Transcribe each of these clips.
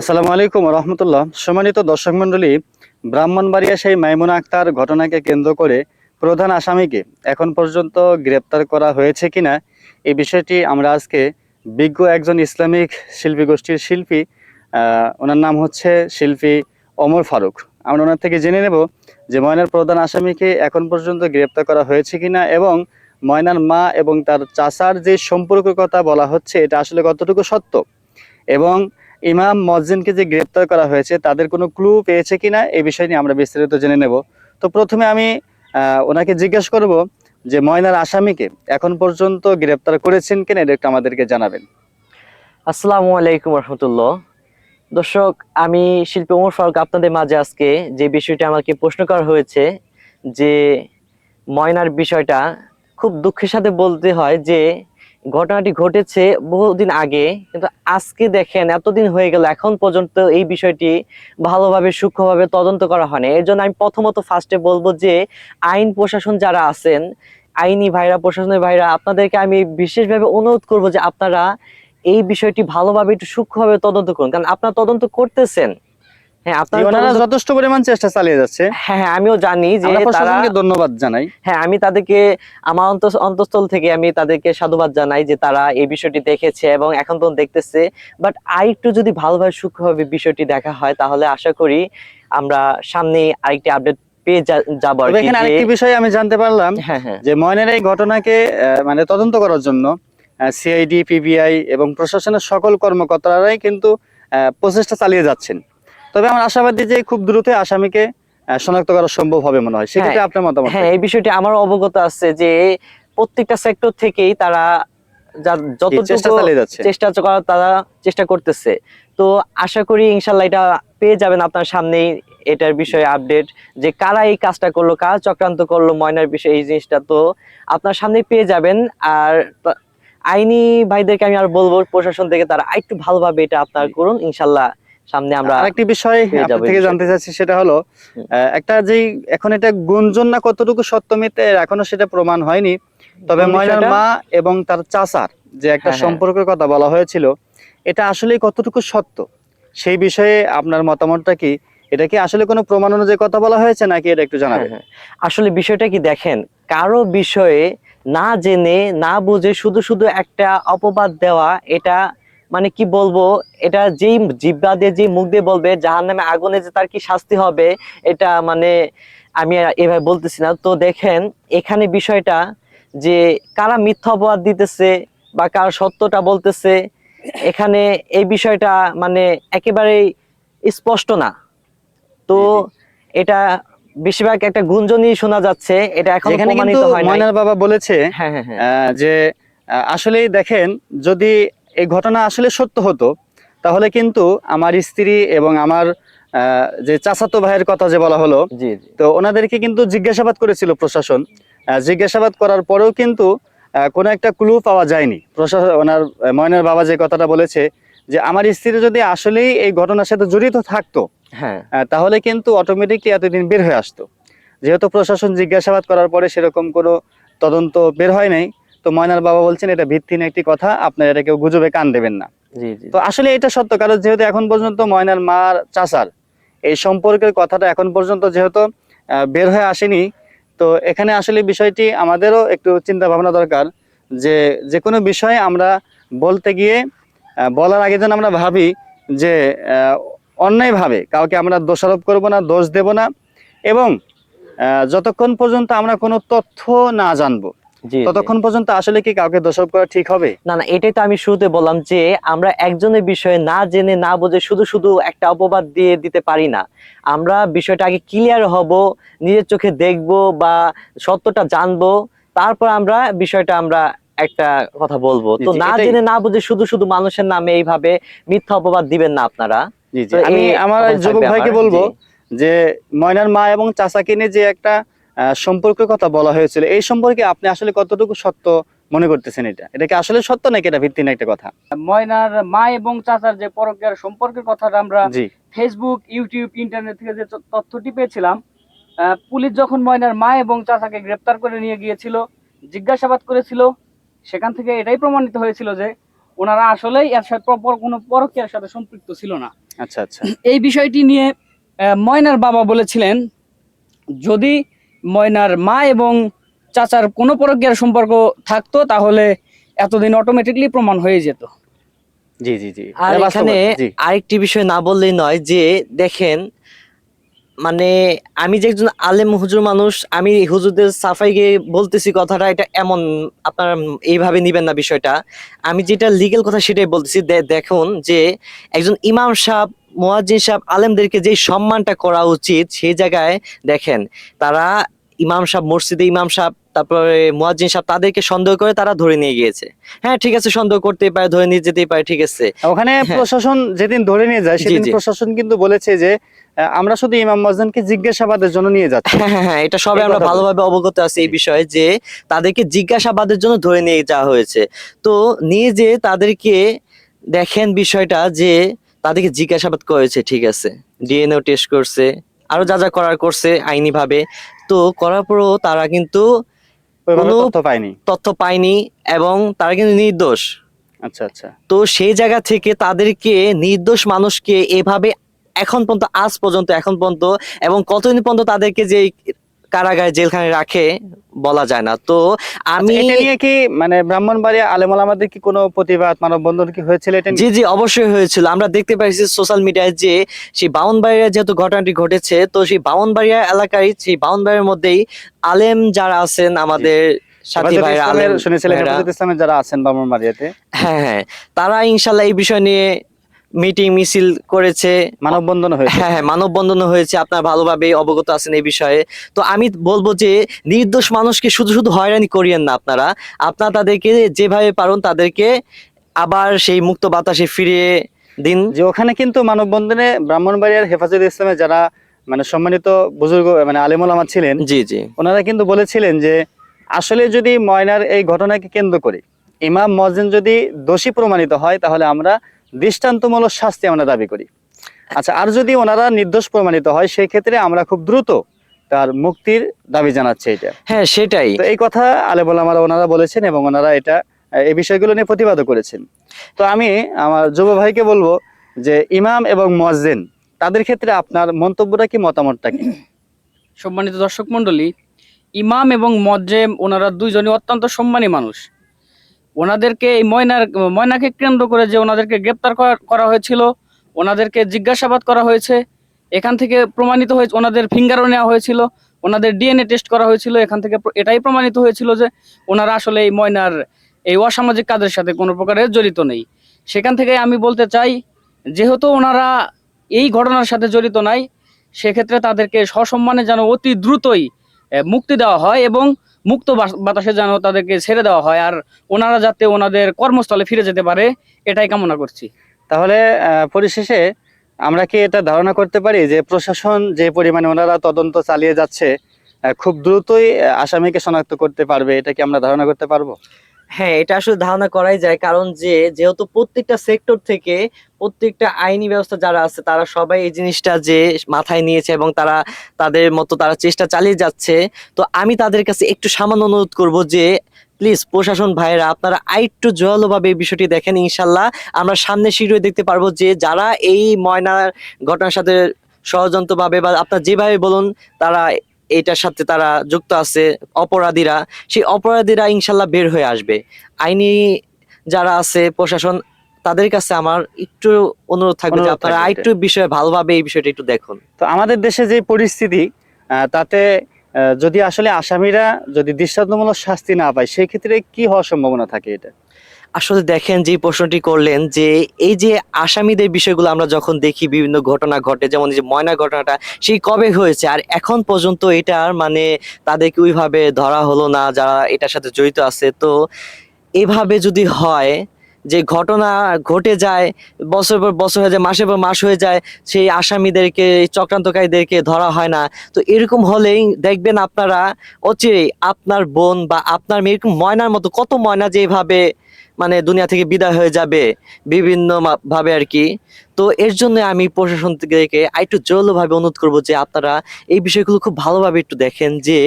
আসসালামু আলাইকুম রহমতুল্লাহ। সম্মানিত দর্শক মন্ডলী ব্রাহ্মণবাড়িয়া সেই মাইমুনা আক্তার ঘটনাকে কেন্দ্র করে প্রধান আসামিকে এখন পর্যন্ত গ্রেপ্তার করা হয়েছে কিনা এই বিষয়টি আমরা আজকে বিজ্ঞ একজন ইসলামিক শিল্পী গোষ্ঠীর শিল্পী ওনার নাম হচ্ছে শিল্পী অমর ফারুক। আমরা ওনার থেকে জেনে নেব যে ময়নার প্রধান আসামিকে এখন পর্যন্ত গ্রেপ্তার করা হয়েছে কিনা এবং ময়নার মা এবং তার চাচার যে সম্পর্কের কথা বলা হচ্ছে, এটা আসলে কতটুকু সত্য? এবং ইমাম মজ্জিনকে যে গ্রেপ্তার করা হয়েছে, তাদের কোনো ক্লু পেয়েছে কিনা, এই বিষয় নিয়ে আমরা বিস্তারিত জেনে নেব। তো প্রথমে আমি ওনাকে জিজ্ঞেস করব যে ময়নার আসামিকে এখন পর্যন্ত গ্রেপ্তার করেছেন কিনা, এটা একটু আমাদেরকে জানাবেন। আসসালামু আলাইকুম রহমতুল্লাহ। দর্শক, আমি শিল্পী ওমর ফারুক আপনাদের মাঝে আজকে যে বিষয়টা আমাকে প্রশ্ন করা হয়েছে, যে ময়নার বিষয়টা খুব দুঃখের সাথে বলতে হয় যে ঘটনাটি ঘটেছে বহুদিন আগে, কিন্তু আজকে দেখেন এতদিন হয়ে গেল, এখন পর্যন্ত এই বিষয়টি ভালোভাবে, সূক্ষ্মভাবে তদন্ত করা হয়নি। এর জন্য আমি প্রথমত ফার্স্টে বলব যে, আইন প্রশাসন যারা আছেন, আইনি ভাইরা, প্রশাসনের ভাইরা, আপনাদেরকে আমি বিশেষভাবে অনুরোধ করব যে আপনারা এই বিষয়টি ভালোভাবে, একটু সূক্ষ্মভাবে তদন্ত করুন। কারণ আপনারা তদন্ত করতেছেন হ্যাঁ আপনারা যথেষ্ট পরিমাণ চেষ্টা চালিয়ে যাচ্ছে। হ্যাঁ হ্যাঁ আমিও জানি যে আমরা তারা ধন্যবাদ জানাই। হ্যাঁ আমি তাদেরকে আমার অন্তঃস্থল থেকে আমি তাদেরকে সাধুবাদ জানাই যে তারা এই বিষয়টি দেখেছে এবং এখন তো দেখতেছে। বাট আরেকটু যদি ভালোভাবে সূক্ষ্মভাবে বিষয়টি দেখা হয় তাহলে আশা করি আমরা সামনে আরেকটি আপডেট পেয়ে যা- যাব এখানে আরেকটি বিষয় আমি জানতে পারলাম হ্যাঁ হ্যাঁ। যে ময়নের এই ঘটনাকে মানে তদন্ত করার জন্য সিআইডি পিবিআই এবং প্রশাসনের সকল কর্মকর্তারাই কিন্তু প্রচেষ্টা চালিয়ে যাচ্ছেন। তবে আমার আশাবাদী যে খুব দ্রুত আসামিকে শনাক্ত করা সম্ভব হবে মনে হয়। সেক্ষেত্রে আপনার মতামত হ্যাঁ এই বিষয়টি আমার অবগত আছে যে প্রত্যেকটা সেক্টর থেকেই তারা চেষ্টা তারা চেষ্টা করতেছে। তো আশা করি ইনশাল্লাহ এটা পেয়ে যাবেন আপনার সামনেই এটার বিষয়ে আপডেট যে কারা এই কাজটা করল কারা চক্রান্ত করল ময়নার বিষয়ে এই জিনিসটা তো আপনার সামনে পেয়ে যাবেন। আর আইনি ভাইদেরকে আমি আর বলব প্রশাসন থেকে তারা একটু ভালোভাবে এটা আপনার করুন ইনশাল্লাহ সামনে আমরা আরেকটি বিষয় থেকে জানতে চাচ্ছি সেটা হলো একটা যেই এখন এটা গুঞ্জন না কতটুকু সত্য মিথ্যে এখনও সেটা প্রমাণ হয়নি। তবে ময়নার মা এবং তার চাচার যে একটা হ্যাঁ, হ্যাঁ। সম্পর্কের কথা বলা হয়েছিল এটা আসলে কতটুকু সত্য? সেই বিষয়ে আপনার মতামতটা কি? এটা কি আসলে কোনো প্রমাণ অনুযায়ী কথা বলা হয়েছে নাকি এটা একটু জানাবেন? হ্যাঁ। আসলে বিষয়টা কি দেখেন কারও বিষয়ে না জেনে না বুঝে শুধু শুধু একটা অপবাদ দেওয়া এটা মানে কি বলব এটা যেই জিব্বা দিয়ে যে মুখ দিয়ে বলবে জাহান নামে আগুনে যে তার কি শাস্তি হবে এটা মানে আমি এভাবে বলতেছি না। তো দেখেন এখানে বিষয়টা যে কারা মিথ্যা অপবাদ দিতেছে বা কার সত্যটা বলতেছে এখানে এই বিষয়টা মানে একেবারেই স্পষ্ট না। তো এটা বেশিরভাগ একটা গুঞ্জনই শোনা যাচ্ছে এটা এখন প্রমাণিত কিন্তু হয় নাই। ময়নার বাবা বলেছে হ্যাঁ হ্যাঁ হ্যাঁ। আহ, যে আসলেই দেখেন যদি এই ঘটনা আসলে সত্য হতো। তাহলে কিন্তু আমার স্ত্রী এবং আমার যে চাচাতো ভাইয়ের কথা যে বলা হলো তো ওনাদেরকে কিন্তু জিজ্ঞাসাবাদ করেছিল প্রশাসন। জিজ্ঞাসাবাদ করার পরেও কিন্তু কোনো একটা ক্লু পাওয়া যায়নি। প্রশাসন ওনার ময়নার বাবা যে কথাটা বলেছে যে আমার স্ত্রী যদি আসলেই এই ঘটনার সাথে জড়িত থাকতো হ্যাঁ। তাহলে কিন্তু অটোমেটিকলি এতদিন বের হয়ে আসতো। যেহেতু প্রশাসন জিজ্ঞাসাবাদ করার পরে সেরকম কোনো তদন্ত বের হয় নাই তো ময়নার বাবা বলছেন এটা ভিত্তিহীন একটি কথা আপনারা এটা কেউ গুজবে কান দেবেন না তো আসলে এটা সত্য কারণ যেহেতু এখন পর্যন্ত ময়নার মার চাচার এই সম্পর্কের কথাটা এখন পর্যন্ত যেহেতু বের হয়ে আসেনি তো এখানে আসলে বিষয়টি আমাদেরও একটু চিন্তা ভাবনা দরকার যে যে কোনো বিষয়ে আমরা বলতে গিয়ে বলার আগে যেন আমরা ভাবি যে অন্যায়ভাবে কাউকে আমরা দোষারোপ করব না দোষ দেব না এবং যতক্ষণ পর্যন্ত আমরা কোনো তথ্য না জানব। ততক্ষণ পর্যন্ত আসলে কি কাউকে দোষারোপ করা ঠিক হবে? না না এটাই তো আমি শুরুতে বললাম যে আমরা একজনের বিষয়ে না জেনে না বুঝে শুধু শুধু একটা অপবাদ দিয়ে দিতে পারি না। আমরা বিষয়টা আগে ক্লিয়ার হব নিজের চোখে দেখব বা সত্যটা জানব তারপর আমরা বিষয়টা আমরা একটা কথা বলব। তো না জেনে না বুঝে শুধু শুধু মানুষের নামে এইভাবে মিথ্যা অপবাদ দিবেন না আপনারা। আমি আমার যুবক ভাইকে বলব যে ময়নার মা এবং চাচাকে নিয়ে যে একটা সম্পর্কের কথা বলা হয়েছিল। এই সম্পর্কে আপনি আসলে কতটুকু সত্য মনে করতেছেন এটা? এটা কি আসলে সত্য নাকি এটা ভিত্তিহীন একটা কথা? ময়নার মা এবং চাচার যে পরকীয়ার সম্পর্কের কথাটা আমরা ফেসবুক ইউটিউব ইন্টারনেট থেকে যে তথ্যটি পেয়েছিলাম পুলিশ যখন ময়নার মা এবং চাচাকে গ্রেপ্তার করে নিয়ে গিয়েছিল জিজ্ঞাসাবাদ করেছিল সেখান থেকে এটাই প্রমাণিত হয়েছিল যে ওনারা আসলেই এর সাথে পর- কোনো পরকীয়ার সাথে সম্পৃক্ত ছিল না। আচ্ছা আচ্ছা। এই বিষয়টি নিয়ে ময়নার বাবা বলেছিলেন যদি ময়নার মা এবং চাচার কোনো পরকীয়ার সম্পর্ক থাকতো তাহলে এতদিন অটোমেটিকলি প্রমাণ হয়ে যেত। জি জি জি। আর এখানে আরেকটি বিষয় না বললেই নয় যে দেখেন মানে আমি যে একজন আলেম হুজুর মানুষ আমি হুজুরদের সাফাই গিয়ে বলতেছি কথাটা এটা এমন আপনারা এইভাবে নিবেন না বিষয়টা। আমি যেটা লিগেল কথা সেটাই বলতেছি দেখুন যে একজন ইমাম সাহেব মুয়াজ্জিন সাহেব আলেমদেরকে যে সম্মানটা করা উচিত সেই জায়গায় দেখেন তারা ইমাম সাহেব মসজিদে ইমাম সাহেব তারপরে মুয়াজ্জিন সাহেব তাদেরকে সন্দেহ করে তারা ধরে নিয়ে গিয়েছে। হ্যাঁ ঠিক আছে সন্দেহ করতেই পারে ধরে নিয়ে যেতেই পারে ঠিক আছে। ওখানে হ্যাঁ। প্রশাসন যেদিন ধরে নিয়ে যায় সেদিন প্রশাসন কিন্তু বলেছে যে আমরা শুধু ইমাম মসজিদকে জিজ্ঞাসাবাদের জন্য নিয়ে যাচ্ছি। হ্যাঁ হ্যাঁ হ্যাঁ এটা সবাই আমরা ভালোভাবে অবগত আছি এই বিষয়ে যে তাদেরকে জিজ্ঞাসাবাদের জন্য ধরে নিয়ে যাওয়া হয়েছে। তো নিয়ে যে তাদেরকে দেখেন বিষয়টা যে তাদেরকে জিজ্ঞাসাবাদ করেছে ঠিক আছে। ডিএনএ টেস্ট করছে আরও যা যা করার করছে আইনি ভাবে তো করার পরও তারা কিন্তু কোনো- তথ্য পায়নি। তথ্য পায়নি এবং তারা কিন্তু নির্দোষ। আচ্ছা আচ্ছা। তো সেই জায়গা থেকে তাদেরকে নির্দোষ মানুষকে এভাবে এখন পর্যন্ত আজ পর্যন্ত এখন পর্যন্ত এবং কতদিন পর্যন্ত তাদেরকে যে কারাগারে জেলখানে রাখে বলা যায় না। তো আমি আচ্ছা, এটা নিয়ে কি মানে ব্রাহ্মণবাড়িয়া আলেমুল আমাদের কি কোনো প্রতিবাদ মানববন্ধন কি হয়েছিল এটা জি জি অবশ্যই হয়েছিল। আমরা দেখতে পাইছি সোশ্যাল মিডিয়ায় যে সেই বাউনবাড়িয়া যেহেতু ঘটনাটি ঘটেছে তো সেই বাউনবাড়িয়া এলাকায় সেই বাউনবাড়ির মধ্যেই আলেম যারা আছেন আমাদের সাথী ভাইরা আলেম শুনেছিলেন যারা আছেন ব্রাহ্মণবাড়িয়াতে হ্যাঁ হ্যাঁ। তারা ইনশাল্লাহ এই বিষয় নিয়ে মিটিং মিছিল করেছে মানববন্ধন হয়েছে। হ্যাঁ হ্যাঁ মানববন্ধন হয়েছে আপনার ভালোভাবে অবগত আছেন এই বিষয়ে। তো আমি বলব যে নির্দোষ মানুষকে শুধু শুধু হয়রানি করিয়েন না আপনারা। আপনারা তাদেরকে যেভাবে পারুন তাদেরকে আবার সেই মুক্ত বাতাসে ফিরিয়ে দিন। যে ওখানে কিন্তু মানববন্ধনে ব্রাহ্মণবাড়িয়ার হেফাজত ইসলামের যারা মানে সম্মানিত বুজুর্গ মানে আলেমুল আমার ছিলেন জি জি। ওনারা কিন্তু বলেছিলেন যে আসলে যদি ময়নার এই ঘটনাকে কেন্দ্র করে ইমাম মসজিদ যদি দোষী প্রমাণিত হয় তাহলে আমরা দৃষ্টান্তমূলক শাস্তি আমরা দাবি করি। আচ্ছা আর যদি ওনারা নির্দোষ প্রমাণিত হয় সেই ক্ষেত্রে আমরা খুব দ্রুত তার মুক্তির দাবি জানাচ্ছে এটা। হ্যাঁ সেটাই। তো এই কথা আলেবুল আমার ওনারা বলেছেন এবং ওনারা এটা এই বিষয়গুলো নিয়ে প্রতিবাদও করেছেন। তো আমি আমার যুব ভাইকে বলব যে ইমাম এবং মসজিদ তাদের ক্ষেত্রে আপনার মন্তব্যটা কি মতামতটা কি? সম্মানিত দর্শক মণ্ডলী ইমাম এবং মজ্জেম ওনারা দুইজনই অত্যন্ত সম্মানী মানুষ। ওনাদেরকে এই ময়নার, ময়নাকে কেন্দ্র করে যে ওনাদেরকে গ্রেপ্তার করা- হয়েছিল, ওনাদেরকে জিজ্ঞাসাবাদ করা হয়েছে, এখান থেকে প্রমাণিত হয়েছে, ওনাদের ফিঙ্গারও নেওয়া হয়েছিল, ওনাদের ডিএনএ টেস্ট করা হয়েছিল, এখান থেকে এটাই প্রমাণিত হয়েছিল যে ওনারা আসলে এই ময়নার, এই অসামাজিক কাজের সাথে কোনো প্রকারে জড়িত নেই। সেখান থেকে আমি বলতে চাই, যেহেতু ওনারা এই ঘটনার সাথে জড়িত নাই, সেক্ষেত্রে তাদেরকে সসম্মানে যেন অতি দ্রুতই মুক্তি দেওয়া হয় এবং মুক্ত বাতাসে যেন তাদেরকে ছেড়ে দেওয়া হয় আর ওনারা যাতে ওনাদের কর্মস্থলে ফিরে যেতে পারে, এটাই কামনা করছি। তাহলে পরিশেষে আমরা কি এটা ধারণা করতে পারি যে প্রশাসন যে পরিমাণে ওনারা তদন্ত চালিয়ে যাচ্ছে খুব দ্রুতই আসামিকে শনাক্ত করতে পারবে, এটা কি আমরা ধারণা করতে পারব? হ্যাঁ এটা আসলে ধারণা করাই যায়। কারণ যে, যেহেতু প্রত্যেকটা সেক্টর থেকে প্রত্যেকটা আইনি ব্যবস্থা যারা আছে, তারা সবাই এই জিনিসটা যে, মাথায় নিয়েছে এবং তারা তাদের মতো তারা চেষ্টা চালিয়ে যাচ্ছে। তো আমি তাদের কাছে একটু সামান্য অনুরোধ করব যে প্লিজ প্রশাসন ভাইয়েরা, আপনারা আরেকটু জোরালোভাবে এই বিষয়টি দেখেন ইনশাল্লাহ। আমরা সামনে শীঘ্রই দেখতে পারব যে, যারা এই ময়নার ঘটনার সাথে ষড়যন্ত্রভাবে বা আপনার যেভাবে বলুন, তারা এটার সাথে তারা যুক্ত আছে অপরাধীরা। সেই অপরাধীরা ইনশাল্লাহ বের হয়ে আসবে। আইনি যারা আছে প্রশাসন তাদের কাছে আমার একটু অনুরোধ থাকবে যে আপনারা আরেকটু বিষয়ে ভালোভাবে এই বিষয়টা একটু দেখুন। তো আমাদের দেশে যে পরিস্থিতি আহ, তাতে যদি আসলে আসামিরা যদি দৃষ্টান্তমূলক শাস্তি না পায় সেই ক্ষেত্রে কি হওয়ার সম্ভাবনা থাকে এটা? আসলে দেখেন যে প্রশ্নটি করলেন যে এই যে আসামিদের বিষয়গুলো আমরা যখন দেখি, বিভিন্ন ঘটনা ঘটে, যেমন যে ময়না ঘটনাটা, সেই কবে হয়েছে? আর এখন পর্যন্ত এটার মানে তাদেরকে ওইভাবে ধরা হলো না, যারা এটার সাথে জড়িত আছে। তো এভাবে যদি হয়, যে ঘটনা ঘটে যায়, বছর পর বছর হয়ে যায়, মাসের পর মাস হয়ে যায়, সেই আসামিদেরকে চক্রান্তকারীদেরকে ধরা হয় না। তো এরকম হলেই দেখবেন আপনারা, অচিরেই আপনার বোন বা আপনার মেয়ে ময়নার মতো, কত ময়না যেভাবে মানে দুনিয়া থেকে বিদায় হয়ে যাবে বিভিন্ন ভাবে আর কি। তো এর জন্য আমি প্রশাসন থেকে একটু জোরালোভাবে অনুরোধ করব যে আপনারা এই বিষয়গুলো খুব ভালোভাবে একটু দেখেন যে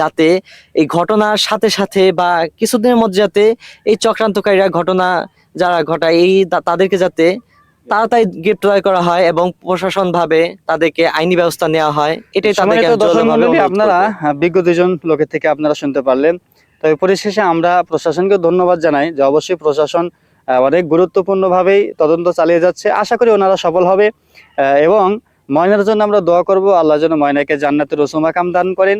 যাতে এই ঘটনার সাথে সাথে বা কিছুদিনের মধ্যে যাতে এই চক্রান্তকারীরা ঘটনা যারা ঘটায় এই তাদেরকে যাতে তাড়াতাড়ি গ্রেপ্তার করা হয় এবং প্রশাসন ভাবে তাদেরকে আইনি ব্যবস্থা নেওয়া হয়। এটাই তাদেরকে আপনারা। বিজ্ঞ দুজন লোকের থেকে আপনারা শুনতে পারলেন। তবে পরিশেষে আমরা প্রশাসনকে ধন্যবাদ জানাই যে অবশ্যই প্রশাসন অনেক গুরুত্বপূর্ণভাবেই তদন্ত চালিয়ে যাচ্ছে। আশা করি ওনারা সফল হবে। এবং ময়নার জন্য আমরা দোয়া করব। আল্লাহ যেন ময়নাকে জান্নাতের রসুমা কাম দান করেন।